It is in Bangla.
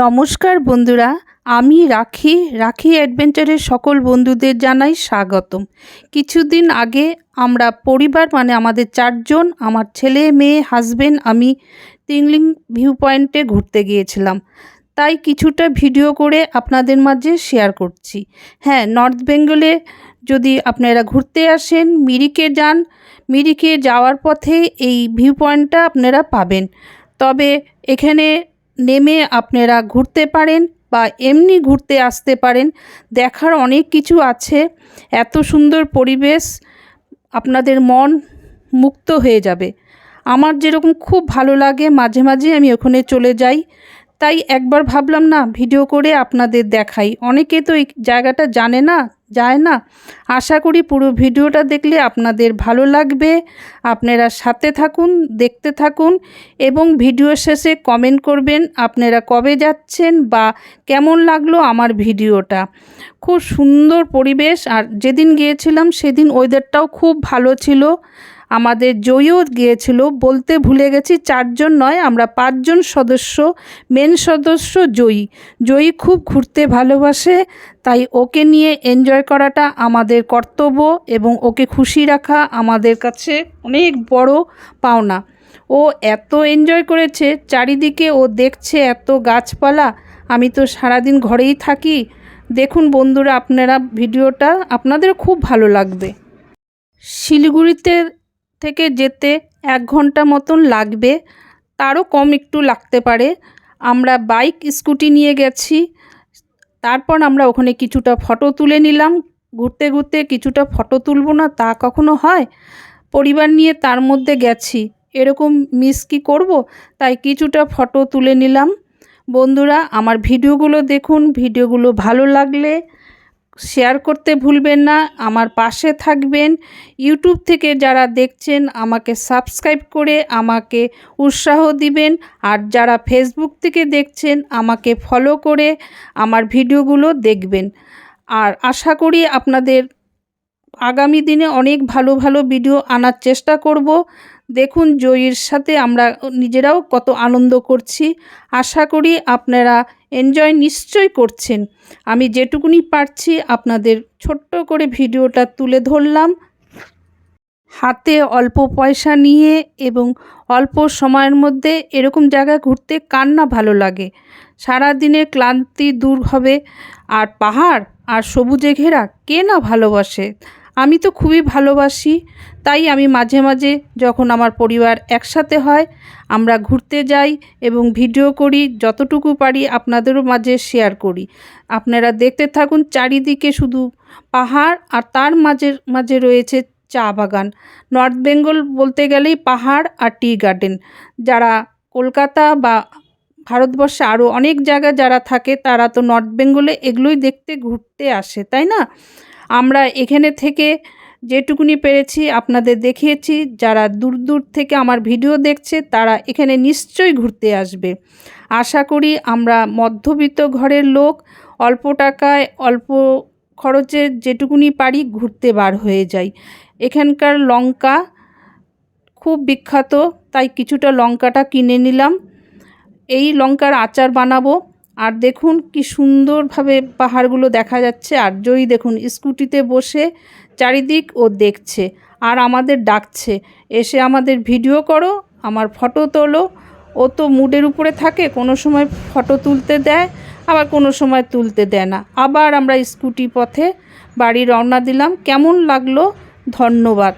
নমস্কার বন্ধুরা, আমি রাখি। রাখি অ্যাডভেঞ্চারের সকল বন্ধুদের জানাই স্বাগতম। কিছুদিন আগে আমরা পরিবার মানে আমাদের চারজন, আমার ছেলে, মেয়ে হাজবেন্ড আমি তিংলিং ভিউ পয়েন্টে ঘুরতে গিয়েছিলাম। তাই কিছুটা ভিডিও করে আপনাদের মাঝে শেয়ার করছি। হ্যাঁ নর্থ বেঙ্গলে যদি আপনারা ঘুরতে আসেন মিরিকে যান মিরিকে যাওয়ার পথে এই ভিউ পয়েন্টটা আপনারা পাবেন। তবে এখানে নেমে আপনারা ঘুরতে পারেন বা এমনি ঘুরতে আসতে পারেন। দেখার অনেক কিছু আছে। এত সুন্দর পরিবেশ, আপনাদের মন মুক্ত হয়ে যাবে। আমার যেরকম খুব ভালো লাগে, মাঝে মাঝে আমি ওখানে চলে যাই। তাই একবার ভাবলাম, না, ভিডিও করে আপনাদের দেখাই। অনেকে তো এই জায়গাটা জানে না যায় না। আশা করি পুরো ভিডিওটা দেখলে আপনাদের ভালো লাগবে। আপনারা সাথে থাকুন, দেখতে থাকুন এবং ভিডিও শেষে কমেন্ট করবেন আপনারা কবে যাচ্ছেন বা কেমন লাগল আমার ভিডিওটা। খুব সুন্দর পরিবেশ আর যেদিন গিয়েছিলাম সেদিন ওয়েদারটাও খুব ভালো ছিল। আমাদের জয়ও গিয়েছিল, বলতে ভুলে গেছি, চারজন নয়, আমরা পাঁচজন সদস্য মেন সদস্য জয়ী। জয়ী খুব ঘুরতে ভালোবাসে, তাই ওকে নিয়ে এনজয় করাটা আমাদের কর্তব্য এবং ওকে খুশি রাখা আমাদের কাছে অনেক বড় পাওনা। ও এত এনজয় করেছে, চারিদিকে ও দেখছে এত গাছপালা। আমি তো সারাদিন ঘরেই থাকি। দেখুন বন্ধুরা, আপনারা ভিডিওটা, আপনাদের খুব ভালো লাগবে। শিলিগুড়িতে থেকে যেতে এক ঘণ্টা মতন লাগবে, তারও কম একটু লাগতে পারে। আমরা বাইক, স্কুটি নিয়ে গেছি, তারপর আমরা ওখানে কিছুটা ফটো তুলে নিলাম। ঘুরতে ঘুরতে কিছুটা ফটো তুলব না, তা কখনো হয়? পরিবার নিয়ে তার মধ্যে গেছি। এরকম মিস কি করব? তাই কিছুটা ফটো তুলে নিলাম। বন্ধুরা, আমার ভিডিওগুলো দেখুন। ভিডিওগুলো ভালো লাগলে শেয়ার করতে ভুলবেন না, আমার পাশে থাকবেন। ইউটিউব থেকে যারা দেখছেন, আমাকে সাবস্ক্রাইব করে আমাকে উৎসাহ দিবেন। আর যারা ফেসবুক থেকে দেখছেন, আমাকে ফলো করে আমার ভিডিওগুলো দেখবেন। আর আশা করি আপনাদের আগামী দিনে অনেক ভালো ভালো ভিডিও আনার চেষ্টা করব। দেখুন জয়ীর সাথে আমরা নিজেরাও কত আনন্দ করছি। আশা করি আপনারা এনজয় নিশ্চয় করছেন। আমি যেটুকুনি পারছি আপনাদের ছোট্ট করে ভিডিওটা তুলে ধরলাম। হাতে অল্প পয়সা নিয়ে এবং অল্প সময়ের মধ্যে এরকম জায়গায় ঘুরতে কার না ভালো লাগে। সারা দিনের ক্লান্তি দূর হবে। আর পাহাড় আর সবুজে ঘেরা কে না ভালোবাসে? আমি তো খুবই ভালোবাসি, তাই আমি মাঝে মাঝে যখন আমার পরিবার একসাথে হয়, আমরা ঘুরতে যাই এবং ভিডিও করি, যতটুকু পারি আপনাদেরও মাঝে শেয়ার করি। আপনারা দেখতে থাকুন চারিদিকে শুধু পাহাড় আর তার মাঝে মাঝে রয়েছে চা বাগান। নর্থ বেঙ্গল বলতে গেলেই পাহাড় আর টি গার্ডেন যারা কলকাতা বা ভারতবর্ষে আরও অনেক জায়গা যারা থাকে, তারা তো নর্থ বেঙ্গলে এগুলোই দেখতে, ঘুরতে আসে, তাই না? আমরা এখানে থেকে যেটুকুনি পেরেছি আপনাদের দেখিয়েছি। যারা দূর দূর থেকে আমার ভিডিও দেখছে, তারা এখানে নিশ্চয়ই ঘুরতে আসবে। আশা করি আমরা মধ্যবিত্ত ঘরের লোক, অল্প টাকায়, অল্প খরচে যেটুকুনি পারি ঘুরতে বার হয়ে যাই। এখানকার লঙ্কা খুব বিখ্যাত, তাই কিছুটা লঙ্কাটা কিনে নিলাম। এই লঙ্কার আচার বানাবো। আর দেখুন কি সুন্দরভাবে পাহাড়গুলো দেখা যাচ্ছে, আর জয়ী দেখুন, স্কুটিতে বসে চারিদিক ও দেখছে, আর আমাদের ডাকছে, এসে আমাদের ভিডিও করো, আমার ফটো তোলো, ও তো মুডের উপরে থাকে, কোনো সময় ফটো তুলতে দেয়, আবার কোনো সময় তুলতে দেয় না, আবার আমরা স্কুটি পথে বাড়ি রওনা দিলাম, কেমন লাগল, ধন্যবাদ।